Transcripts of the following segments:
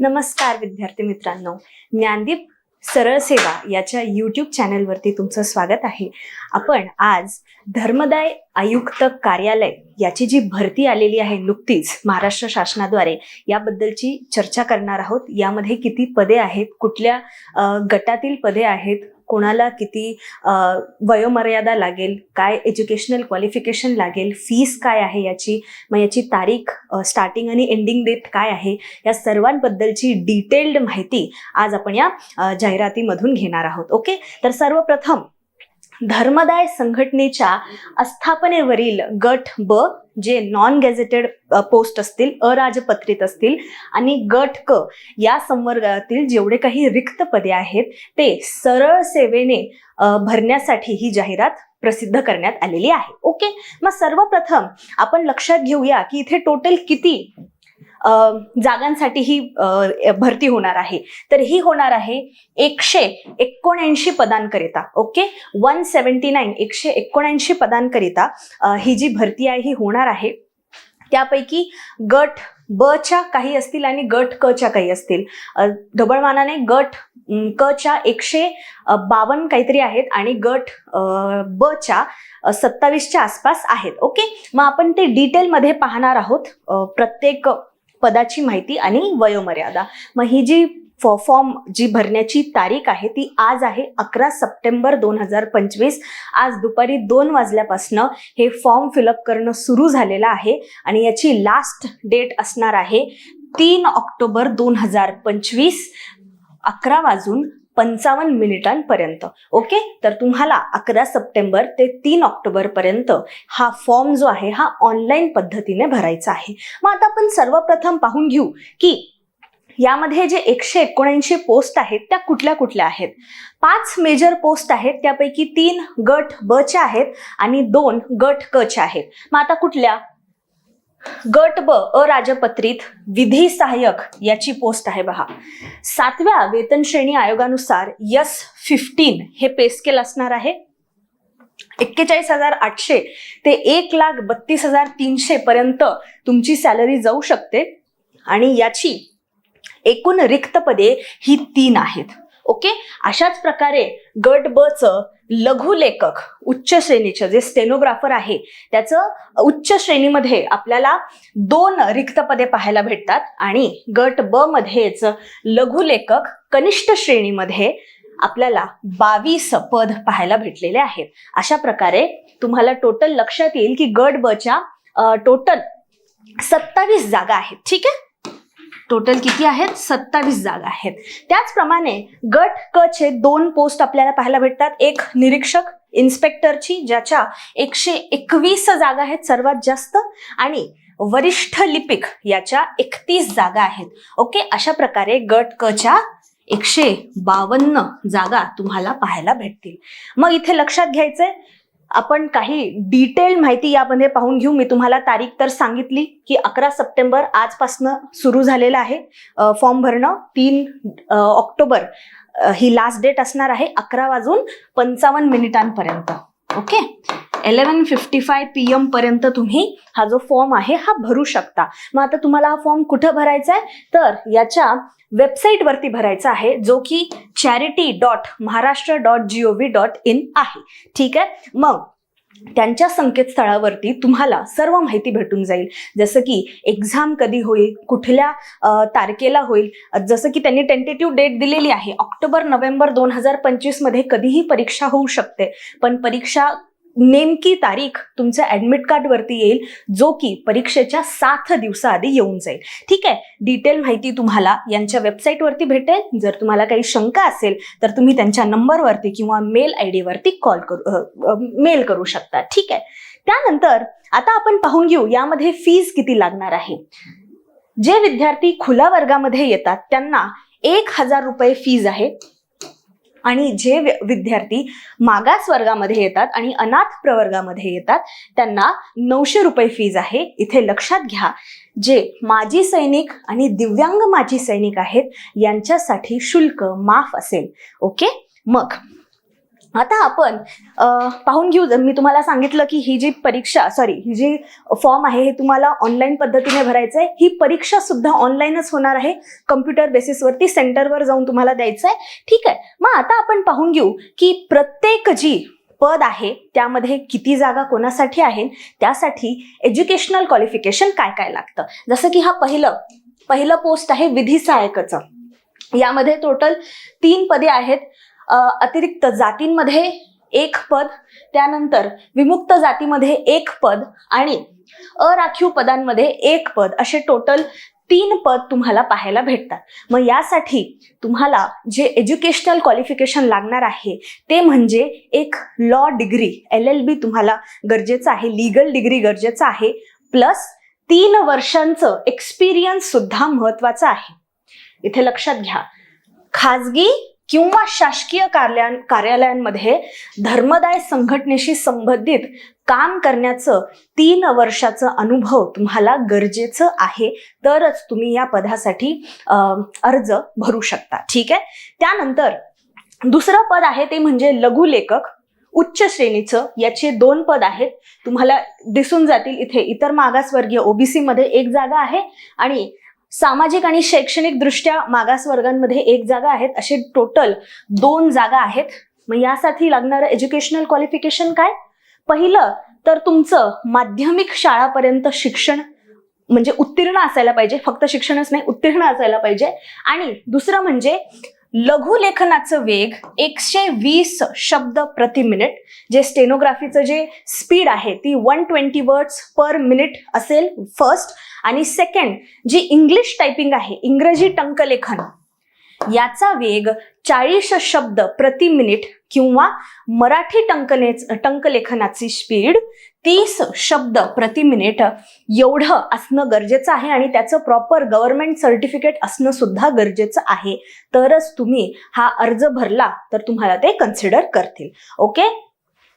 नमस्कार विद्यार्थी मित्रांनो. ज्ञानदीप सरळ सेवा याच्या यूट्यूब चॅनलवरती तुमचं स्वागत आहे. आपण आज धर्मदाय आयुक्त कार्यालय याची जी भरती आलेली आहे नुकतीच महाराष्ट्र शासनाद्वारे याबद्दलची चर्चा करणार आहोत. यामध्ये किती पदे आहेत? कुठल्या गटातील पदे आहेत? कोणाला किती वयोमर्यादा लागेल काय एज्युकेशनल क्वालिफिकेशन लागेल फीस काय आहे याची मग याची तारीख स्टार्टिंग आणि एंडिंग डेट काय आहे या सर्वांबद्दलची डिटेल्ड माहिती आज आपण या जाहिरातीमधून घेणार आहोत. ओके? तर सर्वप्रथम धर्मदाय संघटनेच्या आस्थापनेवरील गट ब जे नॉन गॅझेटेड पोस्ट असतील अराजपत्रित असतील आणि गट क या संवर्गातील जेवढे काही रिक्त पदे आहेत ते सरळ सेवेने भरण्यासाठी ही जाहिरात प्रसिद्ध करण्यात आलेली आहे. ओके? मग सर्वप्रथम आपण लक्षात घेऊया की इथे टोटल किती जागांसाठी ही भरती होणार आहे. तर ही होणार आहे एकशे एकोणऐंशी पदांकरिता ओके? वन सेवन्टी नाईन एकशे एकोणऐंशी पदांकरिता ही जी भरती आहे ही होणार आहे. त्यापैकी गट ब च्या काही असतील आणि गट क च्या काही असतील. ढबळमानाने गट क च्या एकशे बावन्न काहीतरी आहेत आणि गट ब च्या सत्तावीसच्या आसपास आहेत ओके? मग आपण ते डिटेलमध्ये पाहणार आहोत. प्रत्येक पदाची माहिती आणि वयोमर्यादा. मग ही जी फॉ फॉर्म जी भरण्याची तारीख आहे ती आज आहे अकरा सप्टेंबर दोन हजार पंचवीस. आज दुपारी दोन वाजल्यापासनं हे फॉर्म फिलअप करणं सुरू झालेलं आहे आणि याची लास्ट डेट असणार आहे तीन ऑक्टोबर दोन हजार पंचवीस अकरा वाजून पंचावन्न मिनिटांपर्यंत. ओके तर तुम्हाला अकरा सप्टेंबर ते तीन ऑक्टोबर पर्यंत हा फॉर्म जो आहे हा ऑनलाईन पद्धतीने भरायचा आहे. मग आता आपण सर्वप्रथम पाहून घेऊ की यामध्ये जे एकशे एकोणऐंशी पोस्ट आहेत त्या कुठल्या कुठल्या आहेत? पाच मेजर पोस्ट आहेत त्यापैकी तीन गट ब च्या आहेत आणि दोन गट क च्या आहेत. मग आता कुठल्या? गट ब अराजपत्रित विधी सहाय्यक याची पोस्ट आहे बहा सातव्या वेतन श्रेणी आयोगानुसार यस फिफ्टीन हे पे स्केल असणार आहे. एक्केचाळीस हजार आठशे ते एक लाख बत्तीस हजार तीनशे पर्यंत तुमची सॅलरी जाऊ शकते. आणि याची एकूण रिक्त पदे ही तीन आहेत. ओके? अशाच प्रकारे गट ब च लघुलेखक उच्च श्रेणीचं जे स्टेनोग्राफर आहे त्याचं उच्च श्रेणीमध्ये आपल्याला दोन रिक्त पदे पाहायला भेटतात आणि गट ब मध्येच लघुलेखक कनिष्ठ श्रेणीमध्ये आपल्याला बावीस पद पाहायला भेटलेले आहेत. अशा प्रकारे तुम्हाला टोटल लक्षात येईल की गट ब च्या टोटल सत्तावीस जागा आहेत. ठीक आहे? टोटल किती आहेत? सत्तावीस जागा आहेत. त्याचप्रमाणे गट क चे दोन पोस्ट आपल्याला पाहायला भेटतात. एक निरीक्षक इन्स्पेक्टरची ज्याच्या एकशे एकवीस जागा आहेत सर्वात जास्त आणि वरिष्ठ लिपिक याच्या एकतीस जागा आहेत. ओके अशा प्रकारे गट क च्या एकशे बावन्न जागा तुम्हाला पाहायला भेटतील. मग इथे लक्षात घ्यायचंय आपण काही डिटेल माहिती यामध्ये पाहून घेऊ. मी तुम्हाला तारीख तर सांगितली की अकरा सप्टेंबर आजपासनं सुरू झालेलं आहे. फॉर्म भरणं तीन ऑक्टोबर ही लास्ट डेट असणार आहे अकरा वाजून पंचावन्न मिनिटांपर्यंत. Okay eleven fifty five P M पर्यंत तुम्ही हा जो फॉर्म आहे हा भरू शकता. मग आता तुम्हाला हा फॉर्म कुठं भरायचा आहे? तर याच्या वेबसाईटवरती भरायचा आहे जो की charity dot Maharashtra dot G O V dot in आहे. ठीक आहे? मग त्यांच्या संकेतस्थळावरती तुम्हाला सर्व माहिती भेटून जाईल. जसं की एक्झाम कधी होईल कुठल्या तारखेला होईल जसं की त्यांनी टेंटेटिव्ह डेट दिलेली आहे. ऑक्टोबर नोव्हेंबर दोन हजार पंचवीसमध्ये कधीही परीक्षा होऊ शकते. पण परीक्षा नेमकी तारीख तुमच्या ऍडमिट कार्डवरती येईल जो की परीक्षेच्या सात दिवसाआधी येऊन जाईल. ठीक आहे? डिटेल माहिती तुम्हाला यांच्या वेबसाईटवरती भेटेल. जर तुम्हाला काही शंका असेल तर तुम्ही त्यांच्या नंबरवरती किंवा मेल आय डीवरती कॉल करू मेल करू शकता. ठीक आहे? त्यानंतर आता आपण पाहून घेऊ यामध्ये फीज किती लागणार आहे. जे विद्यार्थी खुल्या वर्गामध्ये येतात त्यांना एक हजार रुपये फीज आहे. आणि जे विद्यार्थी मागास वर्गामध्ये येतात आणि अनाथ प्रवर्गामध्ये येतात त्यांना नऊशे रुपये फीज आहे. इथे लक्षात घ्या जे माजी सैनिक आणि दिव्यांग माजी सैनिक आहेत यांच्यासाठी शुल्क माफ असेल. ओके? मग आता आपण पाहून घेऊ. मी तुम्हाला सांगितलं की ही जी परीक्षा सॉरी ही जी फॉर्म आहे हे तुम्हाला ऑनलाईन पद्धतीने भरायचं आहे ही परीक्षा सुद्धा ऑनलाईनच होणार आहे. कम्प्युटर बेसिसवरती सेंटरवर जाऊन तुम्हाला द्यायचं आहे ठीक आहे. मग आता आपण पाहून घेऊ की प्रत्येक जी पद आहे त्यामध्ये किती जागा कोणासाठी आहे त्यासाठी एज्युकेशनल क्वालिफिकेशन काय काय लागतं. जसं की हा पहिलं पहिलं पोस्ट आहे विधी सहाय्यकचं. यामध्ये टोटल तीन पदे आहेत. अतिरिक्त जातींमध्ये एक पद त्यानंतर विमुक्त जातीमध्ये एक पद आणि अराखीव पदांमध्ये एक पद असे टोटल तीन पद तुम्हाला पाहायला भेटतात. मग यासाठी तुम्हाला जे एज्युकेशनल क्वालिफिकेशन लागणार आहे ते म्हणजे एक law degree L L B तुम्हाला गरजेचं आहे लिगल डिग्री गरजेचं आहे प्लस तीन वर्षांचं एक्सपिरियन्स सुद्धा महत्वाचं आहे. इथे लक्षात घ्या. खाजगी किंवा शासकीय कार्या कार्यालयांमध्ये धर्मदाय संघटनेशी संबंधित काम करण्याचं तीन वर्षाचं अनुभव तुम्हाला गरजेचं आहे तरच तुम्ही या पदासाठी अर्ज भरू शकता. ठीक आहे? त्यानंतर दुसरं पद आहे ते म्हणजे लघुलेखक उच्च श्रेणीचं याचे दोन पद आहेत. तुम्हाला दिसून जातील इथे इतर मागासवर्गीय ओबीसी मध्ये एक जागा आहे आणि सामाजिक आणि शैक्षणिक दृष्ट्या मागासवर्गांमध्ये एक जागा आहेत. असे टोटल दोन जागा आहेत. मग यासाठी लागणारं एज्युकेशनल क्वालिफिकेशन काय? पहिलं तर तुमचं माध्यमिक शाळापर्यंत शिक्षण म्हणजे उत्तीर्ण असायला पाहिजे. फक्त शिक्षणच नाही उत्तीर्ण असायला पाहिजे. आणि दुसरं म्हणजे लघुलेखनाचं वेग एकशे वीस शब्द प्रति मिनिट जे स्टेनोग्राफीचं जे स्पीड आहे ती one twenty words per minute असेल फर्स्ट आणि सेकंड जी इंग्लिश टायपिंग आहे इंग्रजी टंकलेखन याचा वेग चाळीस शब्द प्रति मिनिट किंवा मराठी टंकने टंकलेखनाची स्पीड तीस शब्द प्रति मिनिट एवढं असणं गरजेचं आहे आणि त्याचं प्रॉपर गव्हर्नमेंट सर्टिफिकेट असणं सुद्धा गरजेचं आहे. तरच तुम्ही हा अर्ज भरला तर तुम्हाला ते कन्सिडर करतील. ओके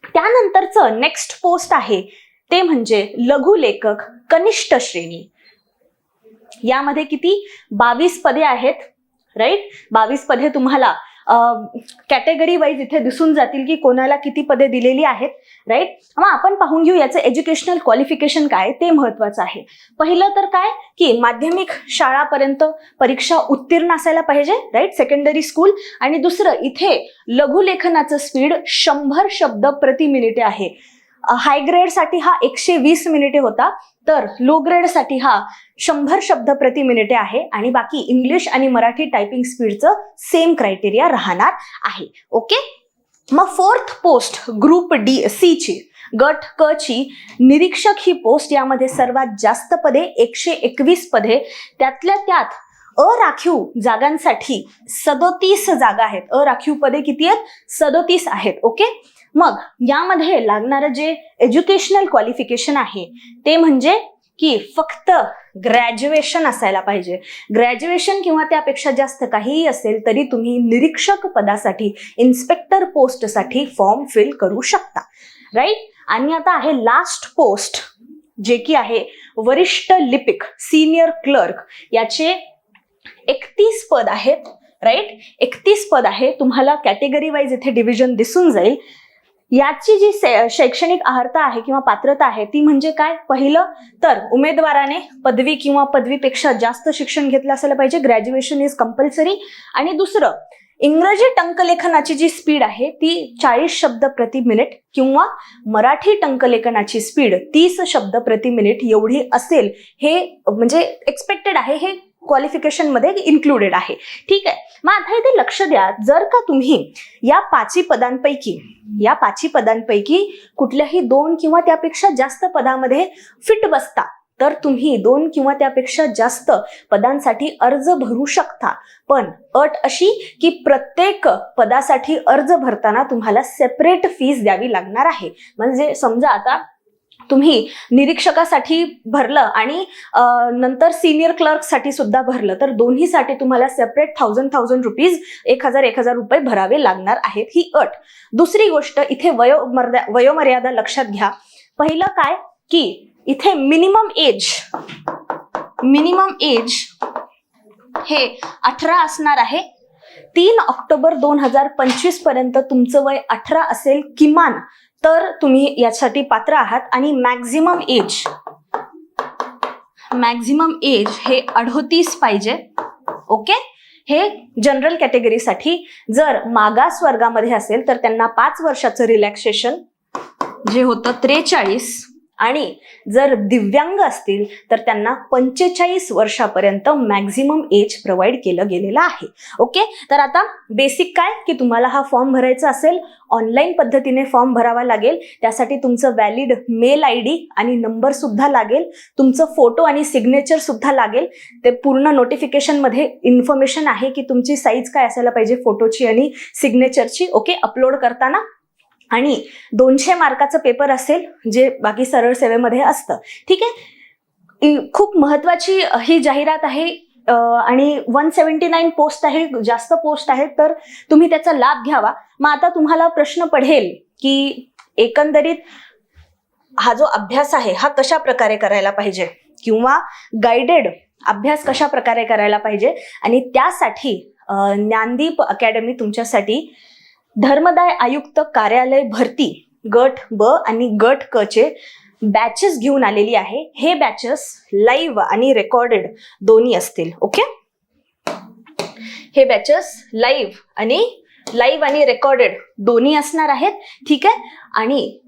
त्यानंतरचं नेक्स्ट पोस्ट आहे. ते म्हणजे लघुलेखक कनिष्ठ श्रेणी. यामध्ये किती? बावीस पदे आहेत. राईट बावीस पदे तुम्हाला कॅटेगरी वाईज इथे दिसून जातील की कोणाला किती पदे दिलेली आहेत राईट मग आपण पाहून घेऊ याचं एज्युकेशनल क्वालिफिकेशन काय ते महत्वाचं आहे. पहिलं तर काय? की माध्यमिक शाळापर्यंत परीक्षा उत्तीर्ण असायला पाहिजे राईट सेकंडरी स्कूल आणि दुसरं इथे लघुलेखनाचं स्पीड शंभर शब्द प्रति मिनिटे आहे. हाय ग्रेडसाठी हा एकशे वीस मिनिटे होता. तर लो ग्रेडसाठी हा शंभर शब्द प्रति मिनिटे आहे आणि बाकी इंग्लिश आणि मराठी टायपिंग स्पीडचं सेम क्रायटेरिया राहणार आहे. ओके मग fourth post group D C ची. गट क ची. निरीक्षक ही पोस्ट यामध्ये सर्वात जास्त पदे एकशे एकवीस पदे. त्यातल्या त्यात अराखीव जागांसाठी सदोतीस जागा आहेत. अराखीव पदे किती आहेत? सदोतीस आहेत. ओके मग यामध्ये लागणारं जे एज्युकेशनल क्वालिफिकेशन आहे ते म्हणजे की फक्त ग्रॅज्युएशन असायला पाहिजे. ग्रॅज्युएशन किंवा त्यापेक्षा जास्त काहीही असेल तरी तुम्ही निरीक्षक पदासाठी इन्स्पेक्टर पोस्टसाठी फॉर्म फिल करू शकता. राईट आणि आता आहे लास्ट पोस्ट जे की आहे वरिष्ठ लिपिक सिनियर क्लर्क याचे एकतीस पद आहेत. राईट एकतीस पद आहे. तुम्हाला कॅटेगरी वाईज इथे डिव्हिजन दिसून जाईल. याची जी शैक्षणिक अर्हता आहे किंवा पात्रता आहे ती म्हणजे काय? पहिलं तर उमेदवाराने पदवी किंवा पदवीपेक्षा जास्त शिक्षण घेतलं असायला पाहिजे. ग्रॅज्युएशन इज कंपल्सरी आणि दुसरं इंग्रजी टंकलेखनाची जी स्पीड आहे ती चाळीस शब्द प्रति मिनिट किंवा मराठी टंकलेखनाची स्पीड तीस शब्द प्रति मिनिट एवढी असेल. हे म्हणजे एक्सपेक्टेड आहे. हे क्वालिफिकेशनमध्ये इन्क्लुडेड आहे. ठीक आहे? मग आता इथे लक्ष द्या. जर का तुम्ही या पाचही पदांपैकी या पाचही पदांपैकी कुठल्याही दोन किंवा त्यापेक्षा जास्त पदामध्ये फिट बसता तर तुम्ही दोन किंवा त्यापेक्षा जास्त पदांसाठी अर्ज भरू शकता. पण अट अशी की प्रत्येक पदासाठी अर्ज भरताना तुम्हाला सेपरेट फीस द्यावी लागणार आहे. म्हणजे समजा आता तुम्ही निरीक्षकासाठी भरलं आणि नंतर सिनियर क्लर्कसाठी सुद्धा भरलं. तर दोन्हीसाठी तुम्हाला सेपरेट थाउजंड थाउजंड रुपीज एक हजार एक हजार रुपये भरावे लागणार आहेत ही अट. दुसरी गोष्ट इथे वयोमर्या वयोमर्यादा लक्षात घ्या. पहिलं काय? की इथे मिनिमम एज मिनिमम एज हे अठरा असणार आहे. तीन ऑक्टोबर दोन हजार पंचवीसपर्यंत तुमचं वय अठरा असेल किमान. तर तुम्ही यासाठी पात्र आहात आणि मॅक्झिमम एज मॅक्झिमम एज हे अडोतीस पाहिजे ओके हे जनरल कॅटेगरीसाठी जर मागास वर्गामध्ये असेल तर त्यांना पाच वर्षाचं रिलॅक्सेशन जे होतं त्रेचाळीस आणि जर दिव्यांग असतील तर त्यांना पंचेचाळीस वर्षापर्यंत मॅक्झिमम एज प्रोव्हाइड केलं गेलेलं आहे. ओके तर आता बेसिक काय? की तुम्हाला हा फॉर्म भरायचा असेल ऑनलाईन पद्धतीने फॉर्म भरावा लागेल त्यासाठी तुमचं व्हॅलिड मेल आय डी आणि नंबर सुद्धा लागेल तुमचं फोटो आणि सिग्नेचर सुद्धा लागेल. ते पूर्ण नोटिफिकेशनमध्ये इन्फॉर्मेशन आहे की तुमची साईज काय असायला पाहिजे फोटोची आणि सिग्नेचरची ओके अपलोड करताना आणि दोनशे मार्काचं पेपर असेल जे बाकी सरळ सेवेमध्ये असतं. ठीक आहे? खूप महत्वाची ही जाहिरात आहे आणि वन सेवन्टी नाईन पोस्ट आहे जास्त पोस्ट आहेत तर तुम्ही त्याचा लाभ घ्यावा. मग आता तुम्हाला प्रश्न पडेल की एकंदरीत हा जो अभ्यास आहे हा कशा प्रकारे करायला पाहिजे? किंवा गाइडेड अभ्यास कशा प्रकारे करायला पाहिजे? आणि त्यासाठी ज्ञानदीप अकॅडमी तुमच्यासाठी धर्मदाय आयुक्त कार्यालय भरती गट ब आणि गट क चे बॅचेस घेऊन आलेली आहे. हे बॅचेस लाईव्ह आणि रेकॉर्डेड दोन्ही असतील ओके हे बॅचेस लाईव्ह आणि लाईव्ह आणि रेकॉर्डेड दोन्ही असणार आहेत ठीक आहे? आणि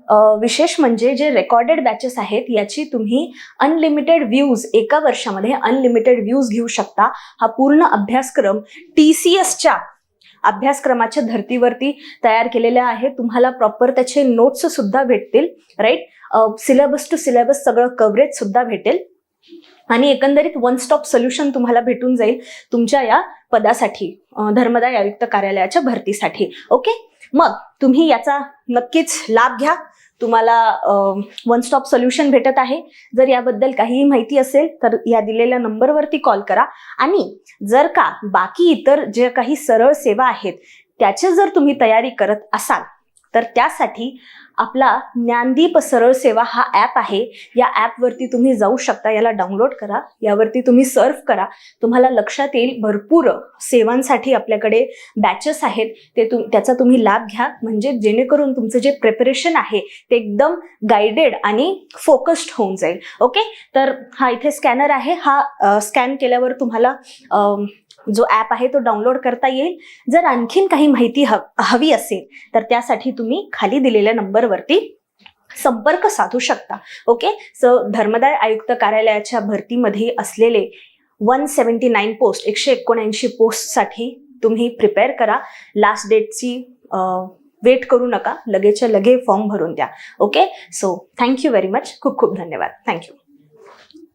विशेष म्हणजे जे रेकॉर्डेड बॅचेस आहेत याची तुम्ही अनलिमिटेड व्ह्यूज एका वर्षामध्ये अनलिमिटेड व्ह्यूज घेऊ शकता. हा पूर्ण अभ्यासक्रम टी सी एसच्या अभ्यासक्रमाच्या धर्तीवरती तयार केलेल्या आहेत. तुम्हाला प्रॉपर त्याचे नोट्स सुद्धा भेटतील राईट सिलेबस टू सिलेबस सगळं कव्हरेज सुद्धा भेटेल. आणि एकंदरीत वन स्टॉप सोल्युशन तुम्हाला भेटून जाईल तुमच्या या पदासाठी धर्मदाय आयुक्त कार्यालयाच्या भरतीसाठी. ओके मग तुम्ही याचा नक्कीच लाभ घ्या. तुम्हाला वन स्टॉप सोल्युशन भेटत आहे. जर याबद्दल काहीही माहिती असेल तर या दिलेल्या नंबरवरती कॉल करा. आणि जर का बाकी इतर जे काही सरळ सेवा आहेत त्याची जर तुम्ही तयारी करत असाल तर त्यासाठी आपला ज्ञानदीप सरळ सेवा हा ॲप आहे. या ॲपवरती तुम्ही जाऊ शकता याला डाउनलोड करा यावरती तुम्ही सर्व करा. तुम्हाला लक्षात येईल भरपूर सेवांसाठी आपल्याकडे बॅचेस आहेत. ते तुम त्याचा तुम्ही लाभ घ्या. म्हणजे जेणेकरून तुमचं जे प्रिपरेशन आहे ते एकदम गायडेड आणि फोकस्ड होऊन जाईल. ओके तर हा इथे स्कॅनर आहे. हा स्कॅन केल्यावर तुम्हाला जो ॲप आहे तो डाउनलोड करता येईल. जर आणखीन काही माहिती ह हवी असेल तर त्यासाठी तुम्ही खाली दिलेल्या नंबरवरती संपर्क साधू शकता. ओके सो धर्मदाय आयुक्त कार्यालयाच्या भरतीमध्ये असलेले वन सेवन्टी नाईन पोस्ट एकशे एकोणऐंशी पोस्टसाठी तुम्ही प्रिपेअर करा. लास्ट डेटची वेट करू नका. लगेचच्या लगे फॉर्म भरून द्या. Okay so thank you very much खूप खूप धन्यवाद. थँक्यू